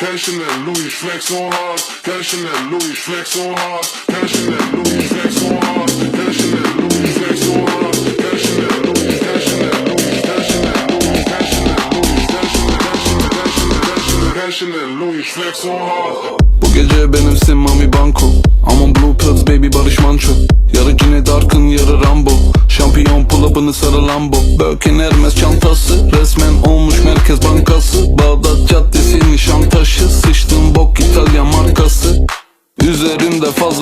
Cashing that Louis flex on hard. Cashing that Louis flex on hard. Cashing that Louis flex on hard. Cashing that Louis flex on hard. Cashing that Louis, cashing that Louis, cashing that Louis, cashing that Louis, cashing that, cashing that, cashing that, cashing that, cashing that Louis flex on hard. Bu gece benimsin Mami Banko Aman Blue Pills baby Barış Manço Yarı Cine Dark'ın yarı Rambo Şampiyon pulabını sarı Lambo Birkin Hermes çantası Resmen olmuş Merkez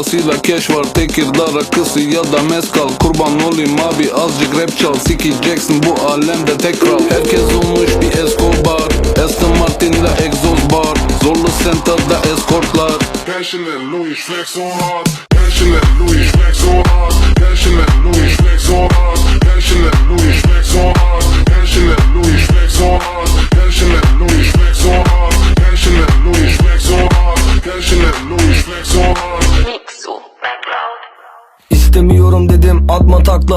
Fazlasıyla cash var Tekirdağ rakısı ya da mezkal Kurban olayım abi azıcık rap çal Sikeceksin bu alemde tekrar Herkes olmuş bir Escobar Aston Martin'le egzoz bar Zorlu Center'da eskortlar that Louis flex on hard. That Louis flex on hard. That Louis flex on hard. That Louis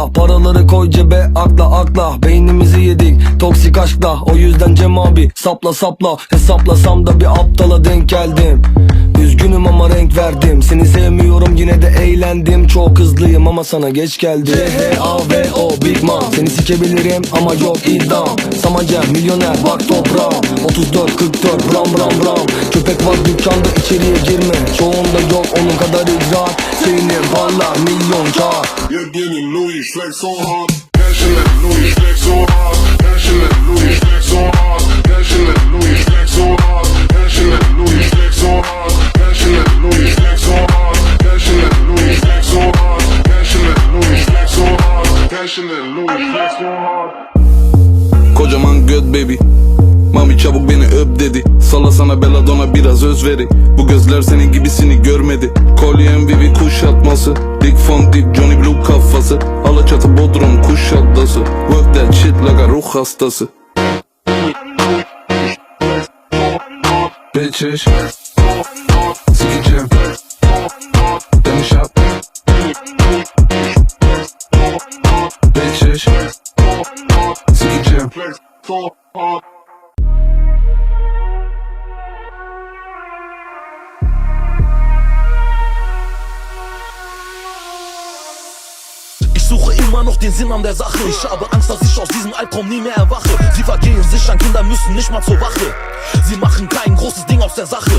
takla Paraları koy cebe akla akla. Beynimizi yedik toksik aşkla. O yüzden Cem abi sapla sapla. Hesaplasam da bir aptala denk geldim. Üzgünüm ama renk verdim. Seni sevmiyorum yine de eğlendim. Çok hızlıyım ama sana geç geldi C-H-A-V-O Big Man. Seni sikebilirim ama yok iddiam. Samaca milyoner bak toprağım. 34 44 bram bram bram Köpek var dükkanda içeriye girme. Çoğunda yok onun kadar icraat Senin parlar milyon You're getting Louis flex on hard. That Louis flex on hard. That Louis flex on hard. That Louis flex on hard. That Louis flex on hard. That Louis flex on hard. That Louis flex on hard. That Louis flex on hard. That Louis flex on hard. Kocaman göt baby Mami çabuk beni öp dedi Salla sana belladonna biraz özveri Bu gözler senin gibisini görmedi Kolyem Vivi kuşatması Dick Von Dick Johnny Blue kafası ruh hastası. Bitches immer noch den Sinn an der Sache. Ich habe Angst, dass ich aus diesem Albtraum nie mehr erwache. Sie vergehen sich an Kinder, müssen nicht mal zur Wache. Sie machen kein großes Ding aus der Sache.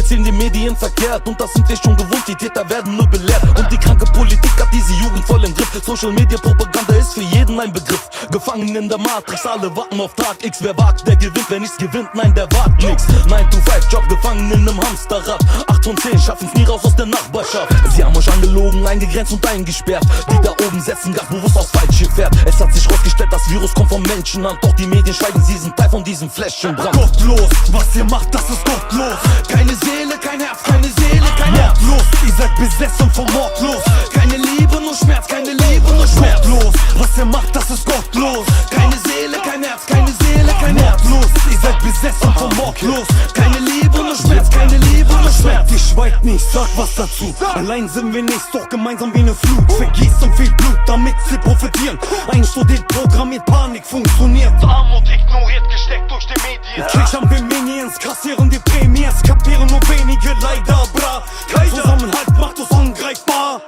Erzählen die Medien verkehrt. Und das sind wir schon gewohnt, die Täter werden nur belehrt. Und die kranke Politik hat diese Jugend voll im Griff. Social Media Propaganda ist für jeden ein Begriff. Gefangen in der Matrix, alle warten auf Tag X. Wer wagt, der gewinnt. Wer nichts gewinnt, nein, der wagt nix. 9 to 5 Job, gefangen in einem Hamsterrad. 8 von 10 schaffen's nie raus aus der Nachbarschaft. Sie haben euch angelogen, eingegrenzt und eingesperrt. Die da oben setzen ganz bewusst aufs falsche Pferd. Es hat sich rausgestellt, das Virus kommt vom Menschenhand. Doch die Medien schweigen, sie sind Teil von diesem Fläschenbrand. Gottlos, was ihr macht, das ist gottlos. Keine Seele, kein Herz, keine Seele, kein Herz. Los, ihr seid besessen vom Mordlos. Keine Liebe, nur Schmerz, keine Liebe, nur Schmerz. Gottlos, was ihr macht, das ist gottlos. Keine Seele, kein Herz, keine Seele, kein Herz. Los, ihr seid besessen vom Mordlos. Keine Liebe, nur Schmerz, keine Liebe, nur Schmerz. Ich schweig nicht, sag was dazu. Allein sind wir nicht, doch gemeinsam wie eine Flut. Vergießt und viel Blut, damit sie profitieren. Einstudiert, programmiert, Panik funktioniert. Armut ignoriert, gesteckt durch die Medien. Krieg Minions, kassieren die Kapieren nur wenige leider, bra. Kein Zusammenhalt macht uns angreifbar.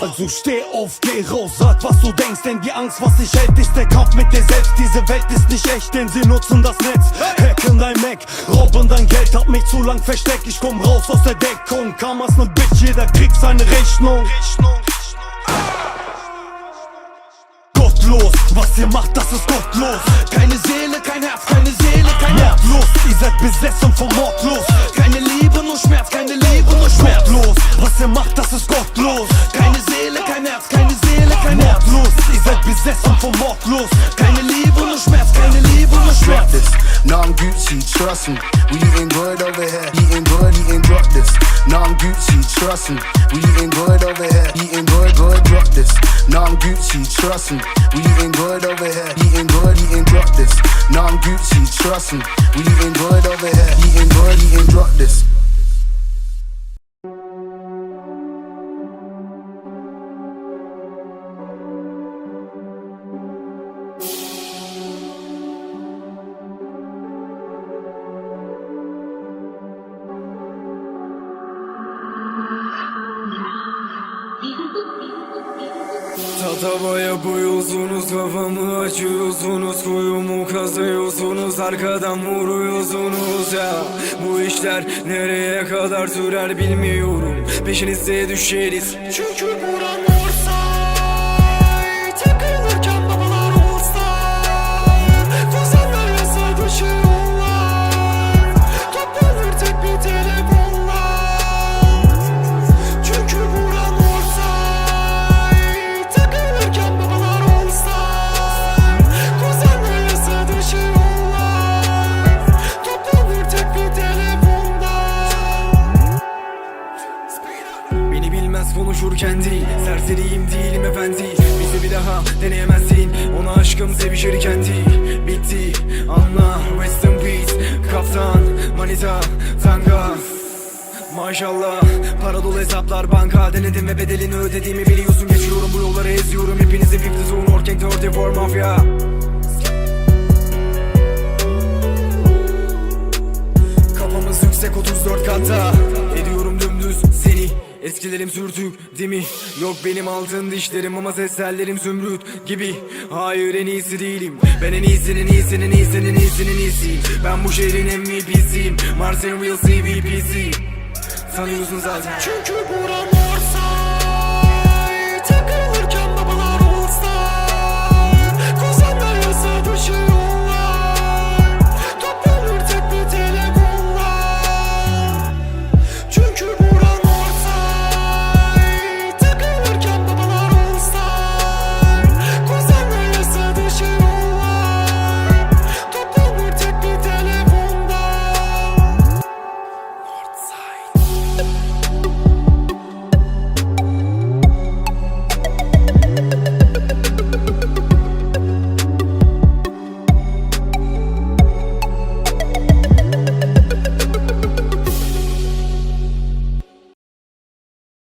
Also steh auf, geh raus, sag was du denkst, denn die Angst, was dich hält, ist der Kampf mit dir selbst. Diese Welt ist nicht echt, denn sie nutzen das Netz. Hacken dein Mac, rauben dein Geld, hab mich zu lang versteckt. Ich komm raus aus der Deckung, Karma's ne Bitch, jeder kriegt seine Rechnung. Gottlos, was ihr macht, das ist gottlos. Keine Seele, kein Herz, keine Seele, kein Herz. Los, ihr seid besessen vom Mordlos. Keine Liebe, nur Schmerz, keine Liebe, nur Schmerz. Los, was ihr macht, das ist gottlos. Keine Seele, kein Herz, keine Seele, kein Herz. Los, ihr seid besessen vom Mordlos. Keine Liebe, nur Schmerz, keine Liebe, nur Schmerz. Now I'm Gucci, trust me. We eating good over here. Eating good, eating drop this. Now I'm Gucci, trust me. We eating good over here. Eating good, this. Now I'm Gucci, trust me. We eating good over here. Eating good, eating drop this. Now I'm Gucci, trust me. We eating good over here. Eating good, eating drop this. Hata yapıyorsunuz kafamı açıyorsunuz Kuyumu kazıyorsunuz arkadan vuruyorsunuz. Ya Bu işler nereye kadar sürer bilmiyorum. Peşinize düşeriz. Çünkü buram konuşurken değil Serseriyim değilim efendi. Bizi bir daha deneyemezsin Ona aşkım sevişirken değil Bitti anla Rest in peace. Kaptan Manita Tanga. Maşallah para dolu hesaplar banka. Denedim ve bedelini ödediğimi biliyorsun. Geçiyorum bu yolları eziyorum. Hepinizi 50 zone working 34 mafya Eskilerim sürtük değil mi? Yok benim altın dişlerim ama ses zümrüt gibi. Hayır en iyisi değilim. Ben en iyisinin iyisinin iyisinin iyisinin iyisiyim. Ben bu şehrin MVP'siyim Martin Real CVP'si Sanıyorsun zaten. Çünkü buram